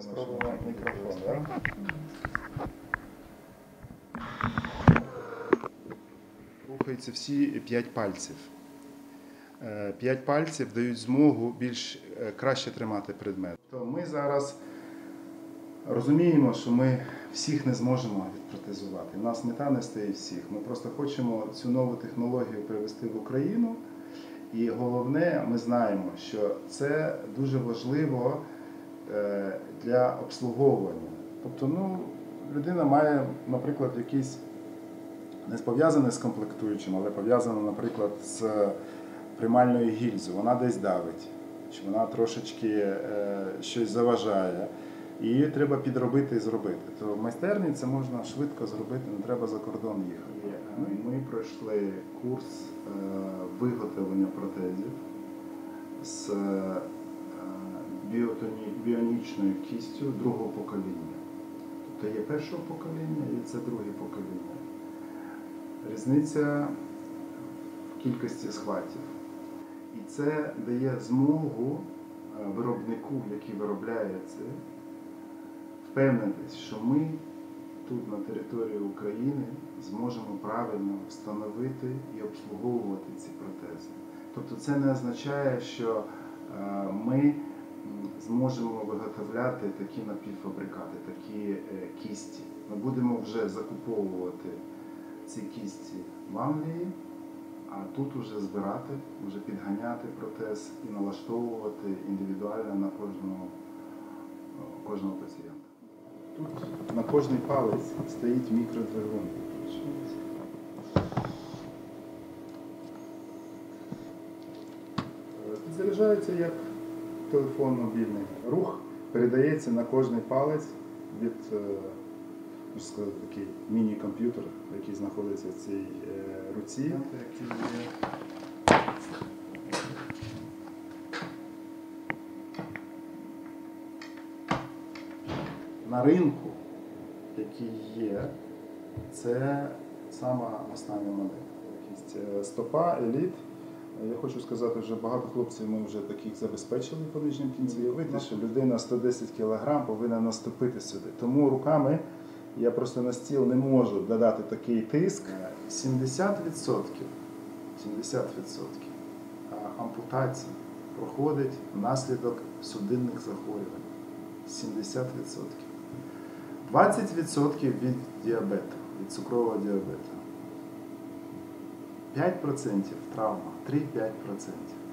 Спробуємо мікрофон, так? Рухаються всі п'ять пальців. Е, П'ять пальців дають змогу більш е, краще тримати предмет. То ми зараз розуміємо, що ми всіх не зможемо відпротезувати. У нас мета не стоїть всіх. Ми просто хочемо цю нову технологію привести в Україну. І головне, ми знаємо, що це дуже важливо для обслуговування. Тобто, ну, людина має, наприклад, якийсь не пов'язане з комплектуючим, але пов'язане, наприклад, з приймальною гільзою. Вона десь давить, чи вона трошечки е, щось заважає. І її треба підробити і зробити. То в майстерні це можна швидко зробити, не треба за кордон їхати. Ну, Ми пройшли курс е, виготовлення протезів з е, біотоні- біонічною кістю другого покоління. Тобто є першого покоління і це друге покоління. Різниця в кількості схватів. І це дає змогу е, виробнику, який виробляє це, впевнитись, що ми тут на території України зможемо правильно встановити і обслуговувати ці протези. Тобто це не означає, що е, ми зможемо виготовляти такі напівфабрикати, такі е, кісті. Ми будемо вже закуповувати ці кісті в Англії, а тут вже збирати, вже підганяти протез і налаштовувати індивідуально на кожного, кожного пацієнта. Тут на кожний палець стоїть мікродвигун. Заряджається як телефон мобільний. Рух передається на кожний палець від е, можна сказати, такий міні-комп'ютер, який знаходиться в цій е, руці. На ринку, який є, це сама остання модель. Якість е, стопа, еліт. Я хочу сказати, що багато хлопців ми вже таких забезпечили по нижнім кінці. Видно, що людина 110 кг повинна наступити сюди. Тому руками я просто на стіл не можу додати такий тиск. 70%, 70% ампутацій проходить внаслідок судинних захворювань. 70%. 20% від діабету, від цукрового діабету. 5% травма, 3-5%.